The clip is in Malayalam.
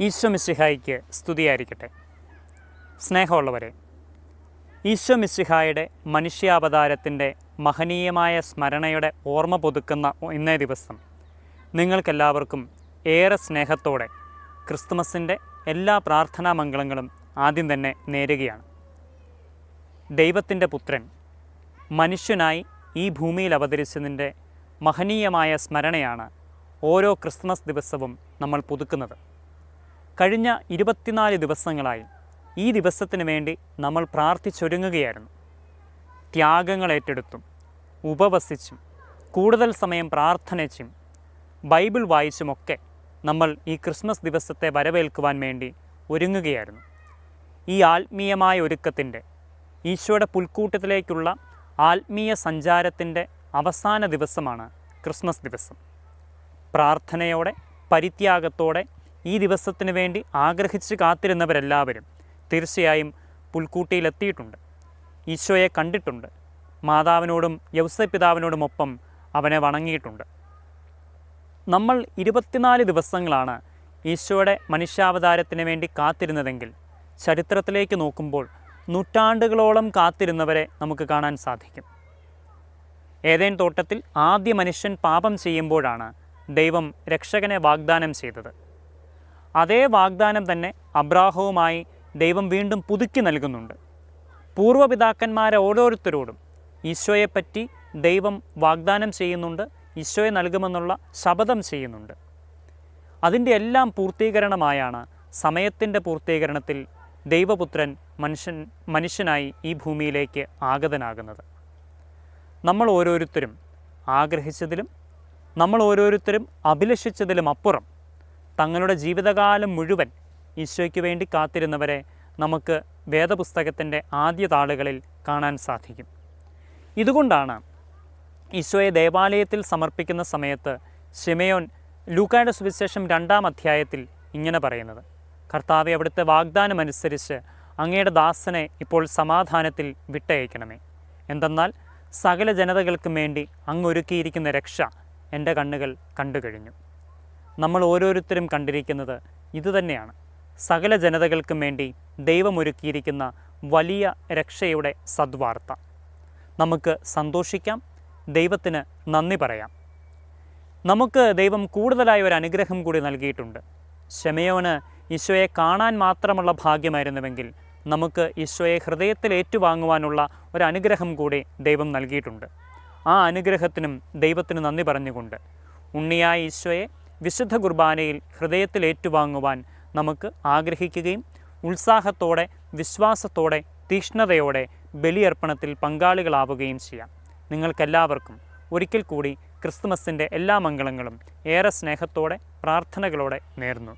ഈശോ മിശിഹായിക്ക് സ്തുതിയായിരിക്കട്ടെ. സ്നേഹമുള്ളവരെ ഈശോ മിശിഹായുടെ മനുഷ്യാവതാരത്തിന്റെ മഹനീയമായ സ്മരണയുടെ ഓർമ്മ പുതുക്കുന്ന ഇന്നേ ദിവസം നിങ്ങൾക്കെല്ലാവർക്കും ഏറെ സ്നേഹത്തോടെ ക്രിസ്തുമസിന്റെ എല്ലാ പ്രാർത്ഥനാ മംഗളങ്ങളും ആദ്യം തന്നെ നേരുകയാണ്. ദൈവത്തിന്റെ പുത്രൻ മനുഷ്യനായി ഈ ഭൂമിയിൽ അവതരിച്ചതിന്റെ മഹനീയമായ സ്മരണയാണ് ഓരോ ക്രിസ്മസ് ദിവസവും നമ്മൾ പുതുക്കുന്നത്. കഴിഞ്ഞ ഇരുപത്തിനാല് ദിവസങ്ങളായി ഈ ദിവസത്തിന് വേണ്ടി നമ്മൾ പ്രാർത്ഥിച്ചൊരുങ്ങുകയായിരുന്നു. ത്യാഗങ്ങൾ ഏറ്റെടുത്തും ഉപവസിച്ചും കൂടുതൽ സമയം പ്രാർത്ഥനച്ചും ബൈബിൾ വായിച്ചുമൊക്കെ നമ്മൾ ഈ ക്രിസ്മസ് ദിവസത്തെ വരവേൽക്കുവാൻ വേണ്ടി ഒരുങ്ങുകയായിരുന്നു. ഈ ആത്മീയമായ ഒരുക്കത്തിന്റെ ഈശോയുടെ പുൽക്കൂട്ടത്തിലേക്കുള്ള ആത്മീയ സഞ്ചാരത്തിന്റെ അവസാന ദിവസമാണ് ക്രിസ്മസ് ദിവസം. പ്രാർത്ഥനയോടെ പരിത്യാഗത്തോടെ ഈ ദിവസത്തിന് വേണ്ടി ആഗ്രഹിച്ച് കാത്തിരുന്നവരെല്ലാവരും തീർച്ചയായും പുൽക്കൂട്ടിയിലെത്തിയിട്ടുണ്ട്. ഈശോയെ കണ്ടിട്ടുണ്ട്. മാതാവിനോടും യൗസപിതാവിനോടുമൊപ്പം അവനെ വണങ്ങിയിട്ടുണ്ട്. നമ്മൾ ഇരുപത്തിനാല് ദിവസങ്ങളാണ് ഈശോയുടെ മനുഷ്യാവതാരത്തിന് വേണ്ടി കാത്തിരുന്നതെങ്കിൽ ചരിത്രത്തിലേക്ക് നോക്കുമ്പോൾ നൂറ്റാണ്ടുകളോളം കാത്തിരുന്നവരെ നമുക്ക് കാണാൻ സാധിക്കും. ഏതേൻ തോട്ടത്തിൽ ആദ്യ മനുഷ്യൻ പാപം ചെയ്യുമ്പോഴാണ് ദൈവം രക്ഷകനെ വാഗ്ദാനം ചെയ്തത്. അതേ വാഗ്ദാനം തന്നെ അബ്രാഹവുമായി ദൈവം വീണ്ടും പുതുക്കി നൽകുന്നുണ്ട്. പൂർവപിതാക്കന്മാരെ ഓരോരുത്തരോടും ഈശോയെപ്പറ്റി ദൈവം വാഗ്ദാനം ചെയ്യുന്നുണ്ട് ഈശോയെ നൽകുമെന്നുള്ള ശപഥം ചെയ്യുന്നുണ്ട്. അതിന്റെ എല്ലാം പൂർത്തീകരണമായാണ് സമയത്തിന്റെ പൂർത്തീകരണത്തിൽ ദൈവപുത്രൻ മനുഷ്യൻ മനുഷ്യനായി ഈ ഭൂമിയിലേക്ക് ആഗതനാകുന്നത്. നമ്മൾ ഓരോരുത്തരും ആഗ്രഹിച്ചതിലും നമ്മൾ ഓരോരുത്തരും അഭിലഷിച്ചതിലും അപ്പുറം തങ്ങളുടെ ജീവിതകാലം മുഴുവൻ ഈശോയ്ക്ക് വേണ്ടി കാത്തിരുന്നവരെ നമുക്ക് വേദപുസ്തകത്തിന്റെ ആദ്യ താളുകളിൽ കാണാൻ സാധിക്കും. ഇതുകൊണ്ടാണ് ഈശോയെ ദേവാലയത്തിൽ സമർപ്പിക്കുന്ന സമയത്ത് ഷിമയോൻ ലൂക്കായുടെ സുവിശേഷം രണ്ടാം അധ്യായത്തിൽ ഇങ്ങനെ പറയുന്നത്. കർത്താവെ അവിടുത്തെ വാഗ്ദാനമനുസരിച്ച് അങ്ങയുടെ ദാസനെ ഇപ്പോൾ സമാധാനത്തിൽ വിട്ടയക്കണമേ. എന്തെന്നാൽ സകല ജനതകൾക്കും വേണ്ടി അങ്ങൊരുക്കിയിരിക്കുന്ന രക്ഷ എന്റെ കണ്ണുകൾ കണ്ടു കഴിഞ്ഞു നമ്മൾ ഓരോരുത്തരും കണ്ടിരിക്കുന്നത് ഇതുതന്നെയാണ്. സകല ജനതകൾക്കും വേണ്ടി ദൈവമൊരുക്കിയിരിക്കുന്ന വലിയ രക്ഷയുടെ സദ്വാർത്ത. നമുക്ക് സന്തോഷിക്കാം ദൈവത്തിന് നന്ദി പറയാം. നമുക്ക് ദൈവം കൂടുതലായ ഒരു അനുഗ്രഹം കൂടി നൽകിയിട്ടുണ്ട്. ക്ഷമയോന് ഈശോയെ കാണാൻ മാത്രമുള്ള ഭാഗ്യമായിരുന്നുവെങ്കിൽ നമുക്ക് ഈശോയെ ഹൃദയത്തിൽ ഏറ്റുവാങ്ങുവാനുള്ള ഒരു അനുഗ്രഹം കൂടി ദൈവം നൽകിയിട്ടുണ്ട്. ആ അനുഗ്രഹത്തിനും ദൈവത്തിന് നന്ദി പറഞ്ഞുകൊണ്ട് ഉണ്ണിയായ ഈശോയെ വിശുദ്ധ കുർബാനയിൽ ഹൃദയത്തിൽ ഏറ്റുവാങ്ങുവാൻ നമുക്ക് ആഗ്രഹിക്കുകയും ഉത്സാഹത്തോടെ വിശ്വാസത്തോടെ തീക്ഷ്ണതയോടെ ബലിയർപ്പണത്തിൽ പങ്കാളികളാവുകയും ചെയ്യാം. നിങ്ങൾക്കെല്ലാവർക്കും ഒരിക്കൽ കൂടി ക്രിസ്തുമസിന്റെ എല്ലാ മംഗളങ്ങളും ഏറെ സ്നേഹത്തോടെ പ്രാർത്ഥനകളോടെ നേർന്നു